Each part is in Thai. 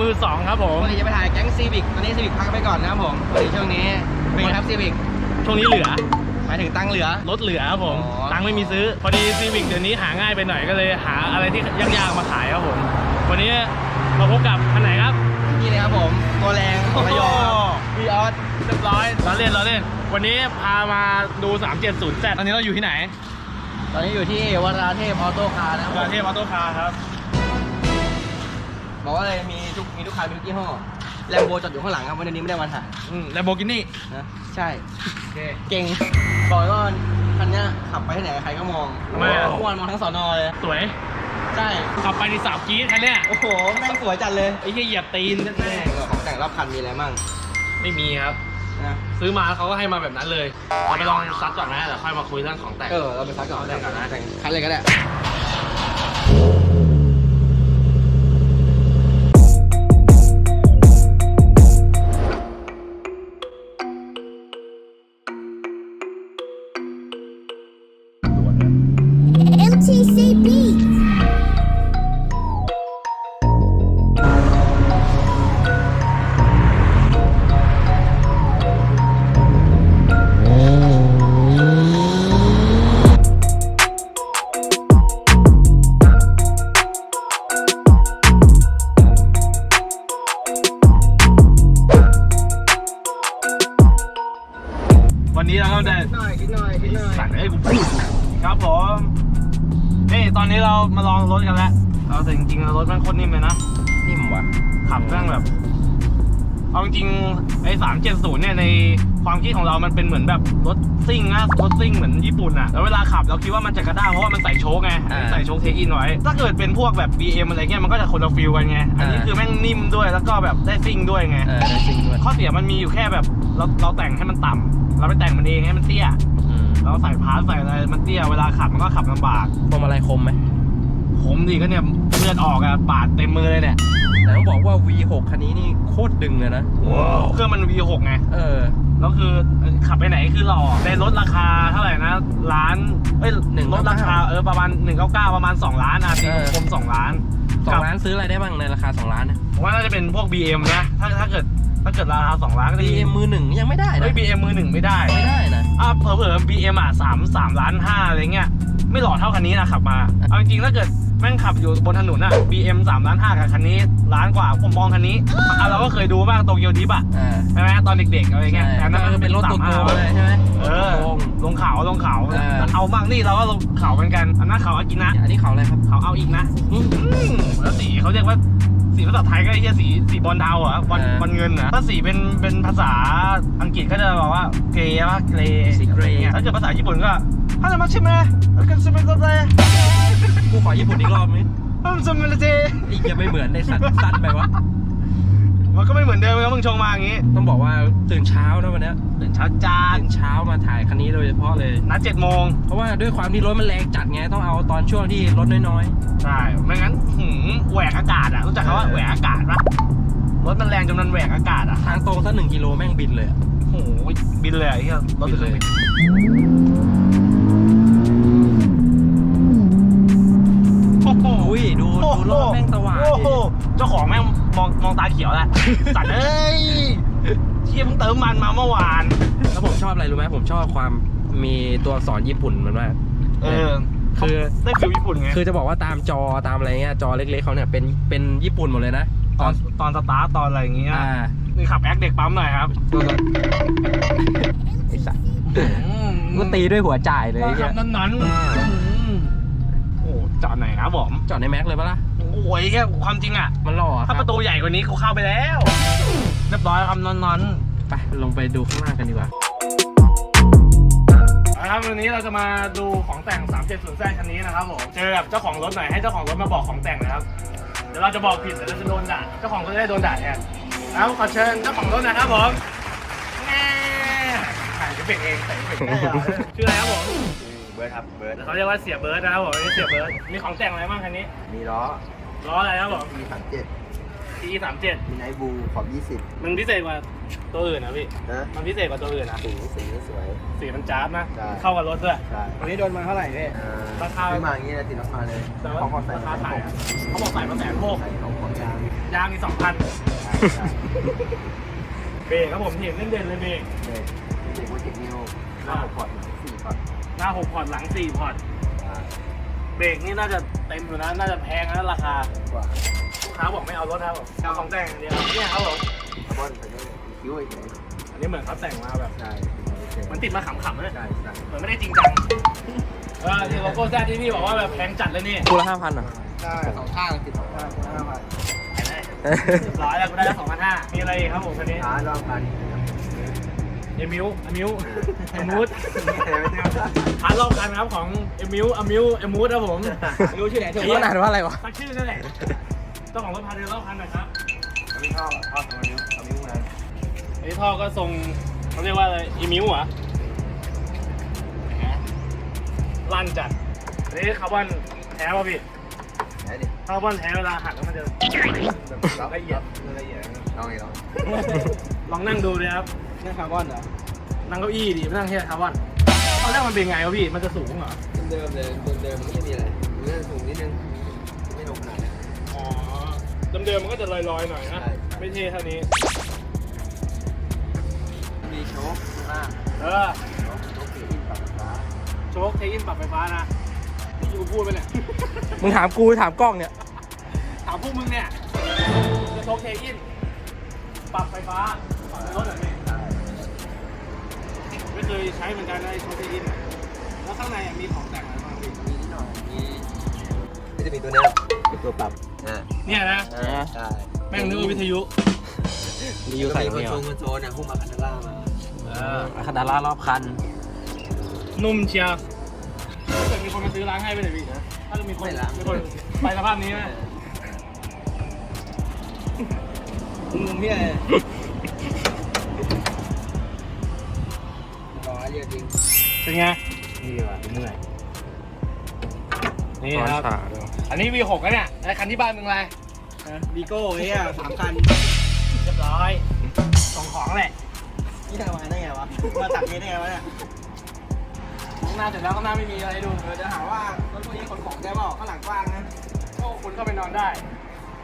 มือสองครับผมปกติจะไปถ่ายแก๊งซีวิกตอนนี้ซีวิกพักไปก่อนนะครับผมพอดีช่วงนี้เป็นไงครับซีวิกช่วงนี้เหลือหมายถึงตังค์เหลือรถเหลือครับผมอ๋อตังค์ไม่มีซื้อ พอดีซีวิกเดี๋ยวนี้หาง่ายไปหน่อยก็เลยหาอะไรที่ยากๆมาขายครับผม วันนี้มาพบกับคันไหนครับนี่เลยครับผมตัวแรงของระยองวีออสเรียบร้อยเราเล่นเราเล่น วันนี้พามาดู 370 Z ตอนนี้เราอยู่ที่ไหน ตอนนี้อยู่ที่วราเทพออโต้คาร์นะครับประเทศออโต้คาร์ครับ บอกว่าเลยมีทุกมีทุกคันมีทุกยี่ห้อแลมโบจอดอยู่ข้างหลังครับวันนี้ไม่ได้มาถ่ายอืมแลมโบกินี่นะใช่ โอเค เก่งบอกเลยว่าคันเนี้ยขับไปที่ไหนใครก็มองทำไมอะเมื่อวานมองทั้งสอนอเลยสวย ใช่ขับไปในสาวกรีดคันเนี้ยโอ้โหแม่งสวยจัดเลยไอ้เหี้ยเหยียบตีนแม่งของแต่งรอบคันมีอะไรมั่งไม่มีครับ นะซื้อมาเขาก็ให้มาแบบนั้นเลยเราไปลองซัดก่อนนะเดี๋ยวค่อยมาคุยเรื่องของแต่ง เออเราไปซักก่อนแต่งก่อนนะแต่งคันเลยก็ได้ วันนี้เราก็ได้หน่อยคิดหน่อยคิดหน่อยสั่งให้กูพูดครับผมนี่ตอนนี้เรามาลองรถกันแล้วเราแต่จริงๆแล้วรถมันโคตรนิ่มเลยนะนิ่มว่ะขับแม่งแบบเอาจริงๆไอ้สามเจ็ดศูนย์เนี่ยในความคิดของเรามันเป็นเหมือนแบบรถซิ่งนะรถซิ่งเหมือนญี่ปุ่นอะแล้วเวลาขับเราคิดว่ามันจะกระด้างเพราะว่ามันใส่โชคไงอันนี้ใส่โชคเทคอินไว้ ถ้าเกิดเป็นพวกแบบ BM อะไรเงี้ยมันก็จะคนละฟิลกันไง อันนี้คือแม่งนิ่มด้วยแล้วก็แบบได้ซิ่งด้วยไงเออได้จริงด้วยข้อเสียมันมีอยู่แค่แบบเราเราแต่งให้มันต่ำ เราไปแต่งมันเองให้มันเตี้ยอืมเราใส่พาร์ทใส่อะไรมันเตี้ยเวลาขับมันก็ขับลำบากพวงมาลัยคมไหมผมดีก็เนี่ยเลือดออกอะปาดเต็มมือเลยเนี่ยแต่ต้องบอกว่า V6 คันนี้นี่โคตรดึงเลยนะเครื่องมัน V6 ไงเออแล้วคือขับไปไหนคือหล่อได้ลดราคาเท่าไหร่นะล้านเอ้ยหนึ่งลดราคาเออประมาณ199ประมาณ2ล้านอะตีเออกลมๆ2ล้านสองล้านซื้ออะไรได้บ้างในราคา2ล้านนะผมว่าน่าจะเป็นพวก BM นะถ้าถ้าเกิด ถ้าเกิดราคา2ล้านก็จะ BM มือหนึ่งยังไม่ได้นะเฮ้ย BM มือหนึ่งไม่ได้ ไม่ได้นะอะเผลอๆ BM อะสามสามล้านห้าอะไรเงี้ยไม่หล่อเท่าคันนี้นะขับมา เอาจริงๆถ้าเกิดแม่งขับอยู่บนถนนอะ BM สามล้านห้ากับคันนี้ล้านกว่าผมมองคันนี้อะเราก็เคยดูบ้างโตเกียวดิฟอะอ่าใช่ไหมตอนเด็กๆอะไรเงี้ยใช่แต่อันนั้นก็มันเป็นรถตัวโกง35เลยใช่ไหมเอรถอตัวโกงลงเขาลงเขาเออเอาบ้างนี่เราก็ลงเขาเหมือนกันอันนั้นเขาอากินะอันนี้เขาอะไรครับเขาเอาอีกนะอืมแล้วสีเขาเรียกว่า สีภาษาไทยก็ไอ้เหี้ยสีสีบอลเทาเหรอะบอลเออบอลเงินอะถ้าสีเป็นเป็นภาษาอังกฤษก็จะบอกว่าเกรย์ว่าเกรย์สีเกรย์ ถ้าเกิดภาษาญี่ปุ่นก็ฮัลโหลมาชิเมะกันซิเมะตัวเตกูขอญี่ปุ่นอีกรอบนึงฮัลโหลซิเมะเตอีกยังไม่เหมือนในสัตว์สั้นไปวะ มันก็ไม่เหมือนเดิมครับมึงชงมาอย่างงี้ ต้องบอกว่าตื่นเช้านะวันเนี้ยตื่นเช้าจ้าตื่นเช้ามาถ่ายคันนี้โดยเฉพาะเลย นัดเจ็ดโมงเพราะว่าด้วยความที่รถมันแรงจัดไงต้องเอาตอนช่วงที่รถน้อยใช่ไม่งั้นหืมแหวกอากาศอะรู้จักคำว่าเออแหวกอากาศปะรถมันแรงจนมันแหวกอากาศอะๆทางตรงสักหนึ่งกิโลแม่งบินเลยอะ โอ้โหบินเลยอะไอ้เหี้ยรถบินเลยโอ้โห อุ้ยดูดูรอบแม่งสว่างโอ้โหดิเจ้าของแม่ง มองมองตาเขียวแล้วสัตว์เอ้ยเชี่ยเพิ่งเติมมันมาเมื่อวาน แล้วผมชอบอะไรรู้ไหมผมชอบความมีตัวอักษรญี่ปุ่นมันมากเออคือได้ฟิลญี่ปุ่นไงคือจะบอกว่าตามจอตามอะไรเงี้ยจอเล็กๆเขาเนี่ยเป็นเป็นญี่ปุ่นหมดเลยนะตอนตอนสตาร์ทตอนอะไรอย่างเงี้ยอ่านี่ขับแอคเด็กปั๊มหน่อยครับไอ้สัสกูตีด้วยหัวจ่ายเลยไอ้ขัเหี้บยนั้นนั้นๆอืมโอ้จอดไหนครับผมจอดในแม็กเลยปะล่ะ โอ้ยแค่ความจริงอะ มันหล่อคถ้ารับประตูใหญ่กว่านี้เขาเข้าไปแล้ว เรียบร้อยครับนอนนอนไปลงไปดูข้างล่างกันดีกว่าครับวันนี้เราจะมาดูของแต่ง 370แซคันนี้นะครับผม เจอกับเจ้าของรถหน่อยให้เจ้าของรถมาบอกของแต่งนะครับ เดี๋ยวเราจะบอกผิดเดี๋ยวเราจะโดนด่า เจ้าของก็จะได้โดนด่าแทนแล้วขอเชิญเจ้าของรถหนะครับผมแน่ถ่ายจะเป็นเองใส่เป็นได้เหรอชื่ออะไรครับผมเบิร์ดครับเบิร์ดเขาเรียกว่าเสียเบิร์ดนะครับผมนี่เสียเบิร์ดมีของแต่งอะไรบ้างคันนี้ มีล้อ ล้ออะไรครับผมมีสามเจ็ด ทีสามเจ็ดมีไนท์บูขอบยี่สิบมันพิเศษกว่าตัวอื่นนะพี่ นะมันพิเศษกว่าตัวอื่นนะสีสีสวย สีมันจ้าบนะ ใช่ เข้ากับรถด้วย ใช่วันนี้โดนมาเท่าไหร่พี่ อ่ราคา ซื้อมาอย่างนี้นะติดราคาเลยแต่ว่าเขาก็ใส่ราคาใส่อะเขาบอกใส่มาแสนหกใส่ของของยางยางนี่สองพันใช่ใช่เบรกครับผมเห็นเด่นๆเลยเบรกเด็กเด็กว่าเจ็ดนิ้วหน้าหกพอร์ตสี่พอร์ตหน้าหกพอร์ตหลังสี่พอร์ตอ่า เบรกนี่น่าจะเต็มอยู่นะ น่าจะแพงนะราคากว่าลูกค้าบอกไม่เอารถนะครับผมเอาของแต่งอย่างเดียวเนี่ยครับผมคาร์บอนไปด้วยคิ้วไอ้เฉยอันนี้เหมือนเขาแต่งมาแบบ ใช่มันติดมาขำๆนะใช่ใช่เหมือนไม่ได้จริงจังเออที่โลโก้แซดที่พี่บอกว่าแบบแพงจัดเลยนี่คู่ละห้าพันอะใช่สองข้างติดสองข้างห้าพันร้อยแล้วกูได้แล้วสองพันห้ามีอะไรอีกครับผมคันนี้ร้านรอบพัน เอมิวเอมิวเอมูดพาร์ทรอบคันครับของเอมิวเอมิวเอมูดครับผมไม่รู้ชื่อไหนถูกเอ๊ะว่าอ่านว่าอะไรวะตั้งชื่อนั่นแหละเจ้าของรถพาเดินรอบคันหนะครับอันนี้ท่อท่อสองนิ้วสองนิ้วนะไอ้ท่อก็ทรงเขาเรียกว่าอะไรอีมิวเหรอลั่นจัดอันนี้คาร์บอนแท้ป่ะพี่ไหนดิคาร์บอนแท้เวลาหักแล้วมันจะแบบละเอียดละเอียดลองอีกลองลองนั่งดูเลยครับ นั่นคาร์บอนเหรอนั่งเก้าอี้ดิไม่นั่งแค่คาร์บอนตอนแรกมันเป็นไงวะพี่ มันจะสูงเหรอ เดิมเลยเดิมมันก็ไม่มีอะไรมันก็สูงนิดนึงไม่ลงขนาดนั้นอ๋อเดิมๆมันก็จะลอยๆหน่อยนะใช่ไม่เท่เท่านี้ มีโชคข้างล่างเออโชคเกียร์อินปรับฟ้าโชคเทอินปรับไฟฟ้านะนี่กูพูดไปเนี่ยมึงถามกูถามกล้องเนี่ย ถามพวกมึงเนี่ยจะโชคเทอินปรับไฟฟ้าปรับในรถเหรอพี่ใช่ ไม่เคยใช้เหมือนกันนะไอ้โชคเทอินแล้วข้างในอะมีของแต่งอะไรบ้างพี่มีนิดหน่อยมีก็จะมีตัวนี้เป็นตัวปรับอ่าเนี่ยนะใช่แม่งนึกว่าวิทยุมีอยู่ใส่คอนโซลคอนโซลเนี่ยพุ่งมาคันล่ามาเออคาดารารอบคัน นุ่มเชียวถ้าเกิดมีคนมาซื้อล้างให้ไปเลยพี่นะถ้ามีคนมีคนไปสภาพนี้ไหมมึงพี่อะไรร้อย จริงเป็นไง นี่ดีกว่าเมื่อยนี่ครับ อันนี้ V6 นะเนี่ยไอ้คันที่บ้านมึงอะไรวีโก้เอ้ยสามคัน เรียบร้อยส่งของแหละ นี่ทำมาได้ไงวะ มาตักนี้ได้ไงวะเนี่ยข้างหน้าเสร็จแล้วข้างหน้าไม่มีอะไรให้ดูเดี๋ยวจะหาว่ารถพวกนี้ขนของได้เปล่าข้างหลังกว้างนะโอ้คุณเข้าไปนอนได้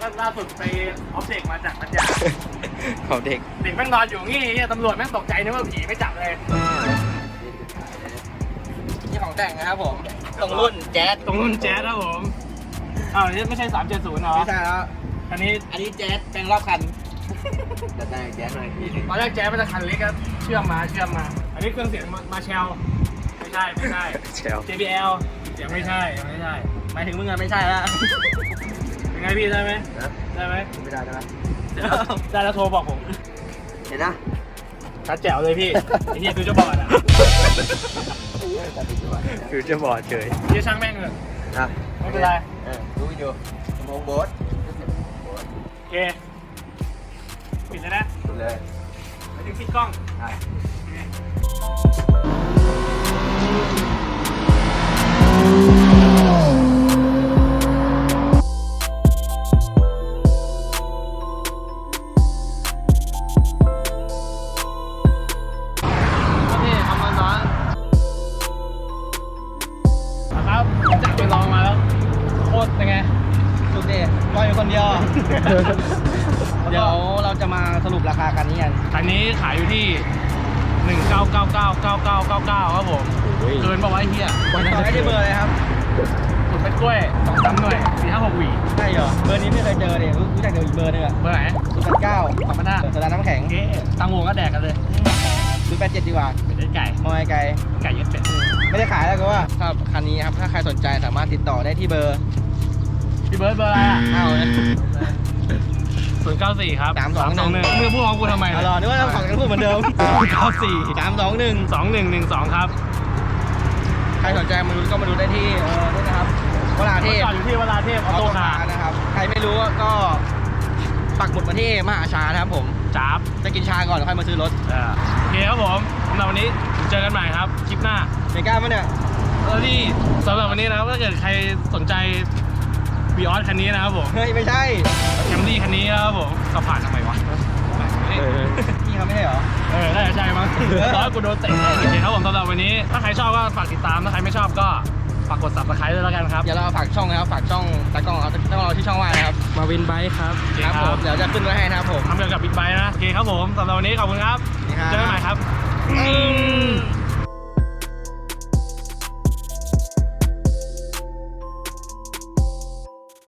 ก็ล่าสุดไปออฟเด็กมาจากพัทยาของเด็ก เด็กแม่งนอนอยู่งี้เหี้ยตำรวจแม่งตกใจนึกว่าผีไม่จับเลยนี่ของ แต่งนะครับผม ตรงรุ่นแจ๊สตรงรุ่นแจ๊สครับผมอ้าวนี่ไม่ใช่370เหรอไม่ใช่แล้วอันนี้อันนี้แจ๊สแปลงรอบคันจะได้แก๊สหน่อยพี่ตอนแรกแจ๊สมันจะคันเล็กก็เชื่อมมาเชื่อมมา อันนี้เครื่องเสียงมาเชลไม่ใช่ไม่ใช่เชล JBL ยังไม่ใช่ยังไม่ใช่หมายถึงมึงอะไม่ใช่แล้วเป็นไงพี่ได้ไหมนะได้ไหมไม่ได้ได้ไหมได้แล้วโทรบอกผมเห็นนะชัดแจ๋วเลยพี่ไอ้เหี้ยคือจะบอดอะ คือจะบอดเฉยเหี้ยช่างแม่งเลยนะไม่เป็นไรเออดูวิดีโอมองโบ๊ทโอเคปิดเลยนะดูเลยไปถึงปิดกล้องใช่ 19999999ครับผมเกินปะวะไอ้เหี้ยต่อได้ที่เบอร์เลยครับสุดเป็นกล้วยสองสามหน่วยสี่ห้าหกหวีใช่เหรอ เบอร์นี้ไม่เคยเจอเลยรู้จักเดี๋ยวอีกเบอร์หนึงอะเบอร์ไหนศูนย์แปดเก้าสองพันห้าสดาน้ำแข็งโอเคตังวงก็แดกกันเลยศูนย์แปดเจ็ดดีกว่าเป็นไอ้ไก่มอยไกลไก่ยัดเป็ดไม่ได้ขายแล้วก็ว่าถ้าคันนี้ครับถ้าใครสนใจสามารถติดต่อได้ที่เบอร์พี่เบิร์ดเบอร์อะไรอะเอานะ ศูนย์เก้าสี่ครับสามสองหนึ่งหนึ่งมึงพูดของกูทำไมเอารอนึกว่าเราของกันพูดเหมือนเดิมเก้าสี่สามสองหนึ่งสองหนึ่งหนึ่งสองครับใครสนใจมาดูก็มาดูได้ที่เออนี่นะครับวราเทพจอดอยู่ที่วราเทพออโต้คาร์นะครับ ใครไม่รู้ก็ปักหมุดมาที่มหาชานะครับผมจับจะกินชาก่อนแล้วค่อยมาซื้อรถเออโอเคครับผมสำหรับวันนี้เจอกันใหม่ครับคลิปหน้าเมก้ามั้ยเนี่ยแล้วที่สำหรับวันนี้นะครับถ้าเกิดใครสนใจวีออสคันนี้นะครับผมเฮ้ยไม่ใช่แคมรี่คันนี้ครับผมก็ผ่านทำไมวะนี่เขาไม่ได้เหรอ เออน่าจะใช่มั้งตอนกูโดนเตะโอเคครับผมสำหรับวันนี้ ถ้าใครชอบก็ฝากติดตาม ถ้าใครไม่ชอบก็ฝากกดซับสไครต์ด้วยแล้วกันครับ เดี๋ยวเราฝากช่องนะครับ ฝากช่องตากล้องเราตากล้องเราที่ช่องว่านะครับ มาวินไบค์ครับครับผม เดี๋ยวจะขึ้นไว้ให้นะครับผมทำเกี่ยวกับบิ๊กไบค์นะ โอเคครับผมสำหรับวันนี้ขอบคุณครับ เจอกันใหม่ครับ